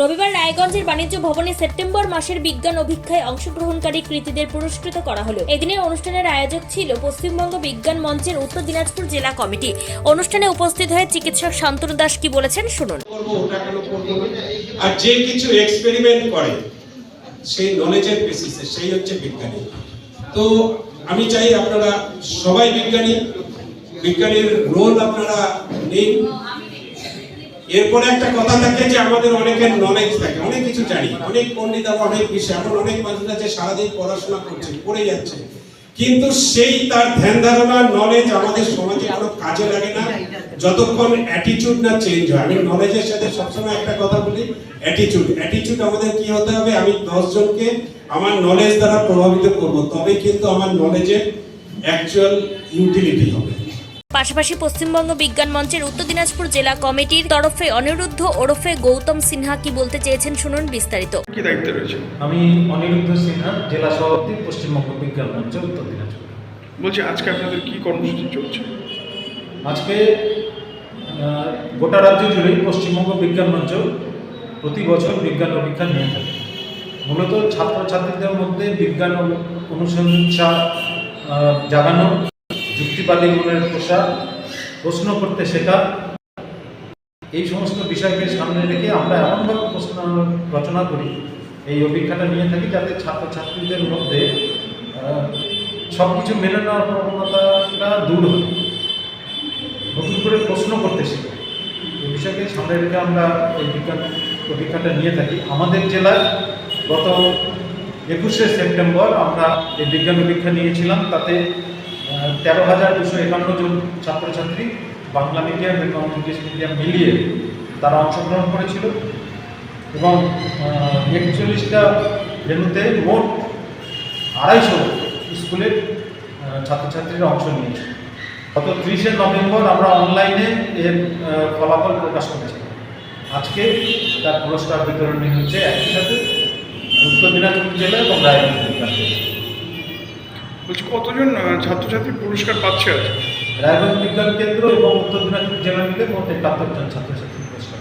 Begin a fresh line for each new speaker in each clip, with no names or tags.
রবিবার রায়গঞ্জের বাণিজ্য ভবনে সেপ্টেম্বর মাসের বিজ্ঞান অভিক্ষায় অংশগ্রহণকারী কৃতীদের পুরস্কৃত করা হলো। এদিনের অনুষ্ঠানের আয়োজক ছিল পশ্চিমবঙ্গ বিজ্ঞান মঞ্চের উত্তর দিনাজপুর জেলা কমিটি। অনুষ্ঠানে উপস্থিত হয়ে চিকিৎসক শান্তনু দাস কি বলেছেন শুনুন।
আর যে কিছু এক্সপেরিমেন্ট করে, সেই নলেজের বেসিসে সেই হচ্ছে বিজ্ঞানী। তো আমি চাই আপনারা সবাই বিজ্ঞানী, বিজ্ঞানীর রোল আপনারা নিন। এরপরে একটা কথা থাকে যে আমাদের অনেকের নলেজ থাকে, অনেক কিছু জানি, অনেক পণ্ডিত আবার অনেক বিষয় এমন অনেক মানুষ আছে সারাদিন পড়াশোনা করছে, পড়ে যাচ্ছে। কিন্তু সেই তার ধ্যান ধারণা নলেজ আমাদের সমাজে কোনো কাজে লাগে না। যতক্ষণ অ্যাটিটিউড না চেঞ্জ হয়, আমি নলেজের সাথে সবসময় একটা কথা বলি অ্যাটিটিউড অ্যাটিটিউড আমাদের কি হতে হবে? আমি দশ জনকে আমার নলেজ দ্বারা প্রভাবিত করব তবে কিন্তু আমার নলেজের অ্যাকচুয়াল ইউটিলিটি হবে।
পাশাপাশি পশ্চিমবঙ্গ বিজ্ঞান মঞ্চের উত্তর দিনাজপুর জেলা কমিটির তরফে অনিরুদ্ধ ওরফে গৌতম সিনহা কি বলতে চেয়েছেন শুনুন বিস্তারিত।
কি দায়িত্বে রয়েছে
আমি অনিরুদ্ধ সিনহা জেলা সভাপতি পশ্চিমবঙ্গ বিজ্ঞান মঞ্চ উত্তর দিনাজপুর।
বলছি আজকে আপনাদের কি কর্মসূচি চলছে?
আজকে গোটা রাজ্য জুড়েই পশ্চিমবঙ্গ বিজ্ঞান মঞ্চ প্রতি বছর বিজ্ঞান অভিজ্ঞান নিয়ে থাকে। মূলত ছাত্রছাত্রীদের মধ্যে বিজ্ঞান অনু- অনুসন্ধিৎসা জাগানো যুক্তিবাদী মনের প্রসার, প্রশ্ন করতে শেখা। এই সমস্ত বিষয়কে সামনে রেখে আমরা এমনভাবে প্রশ্ন রচনা করি, এই অভিজ্ঞতা নিয়ে থাকি যাতে ছাত্রছাত্রীদের মধ্যে সব কিছু মেনে নেওয়ার প্রবণতাটা দূর হয়। নতুন করে প্রশ্ন করতে শেখে। এই বিষয়কে সামনে রেখে আমরা এই বিজ্ঞান অভিজ্ঞতা নিয়ে থাকি। আমাদের জেলায় গত একুশে সেপ্টেম্বর আমরা এই বিজ্ঞান অভিজ্ঞা নিয়েছিলাম। তাতে তেরো হাজার দুশো একান্ন জন ছাত্রছাত্রী বাংলা মিডিয়াম এবং ইংলিশ মিডিয়াম মিলিয়ে তারা অংশগ্রহণ করেছিল। এবং একচল্লিশটা ভেন্যুতে মোট আড়াইশো স্কুলের ছাত্রছাত্রীরা অংশ নিয়েছে। গত ত্রিশে নভেম্বর আমরা অনলাইনে এর ফলাফল প্রকাশ করেছিলাম আজকে তার পুরস্কার বিতরণী হচ্ছে একই সাথে উত্তর দিনাজপুর জেলা এবং বিজ্ঞান জেলা।
বলছি কতজন ছাত্রছাত্রী পুরস্কার পাচ্ছে আজ?
রায়গঞ্জ বিজ্ঞান কেন্দ্র এবং উত্তর দিনাজপুর জেলা মিলে মোট একাত্তর জন ছাত্রছাত্রী পুরস্কার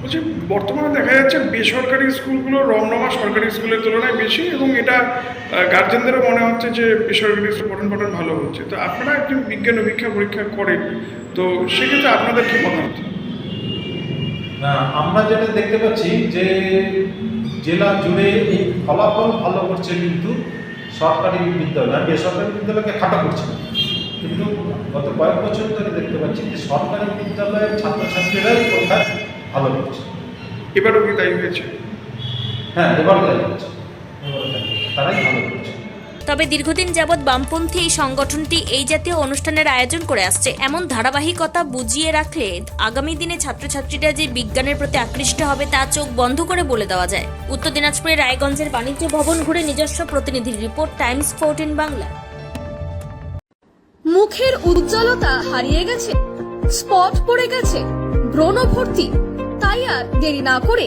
বলছি বর্তমানে দেখা যাচ্ছে বেসরকারি স্কুলগুলো রমনামা সরকারি স্কুলের তুলনায় বেশি এবং এটা গার্জেনদেরও মনে হচ্ছে যে বেসরকারি স্কুল পঠন পাঠন ভালো হচ্ছে। তো আপনারা একজন বিজ্ঞান অভিক্ষা পরীক্ষা করেন তো সেক্ষেত্রে আপনাদের কি মতামত?
না আমরা যেটা দেখতে পাচ্ছি যে জেলা জুড়ে এই ফলাফল ভালো করছে কিন্তু সরকারি বিদ্যালয় বেসরকারি বিদ্যালয়কে খাটা করছে কিন্তু গত কয়েক বছর ধরে দেখতে পাচ্ছি যে সরকারি বিদ্যালয়ের ছাত্রছাত্রীরাই কথা ভালো করছে।
এবারও কি তাই হয়েছে?
হ্যাঁ এবারও তাই হয়েছে এবারও তাই। তারাই ভালো করছে।
তবে দীর্ঘদিন যাবৎ বামপন্থী এই সংগঠনটি এই জাতীয় অনুষ্ঠানের আয়োজন করে আসছে। এমন ধারাবাহিকতা বুঝিয়ে রাখলে আগামী দিনে ছাত্রছাত্রীরা যে বিজ্ঞানের প্রতি আকৃষ্ট হবে তা চোখ বন্ধ করে বলে দেওয়া যায়। উত্তর দিনাজপুরের রায়গঞ্জের বাণিজ্য ভবন ঘুরে নিজস্ব প্রতিনিধির রিপোর্ট, টাইমস ফোরটিন বাংলা।
মুখের উজ্জ্বলতা হারিয়ে গেছে, স্পট পড়ে গেছে, ব্রণ ভর্তি। তাই আর দেরি না করে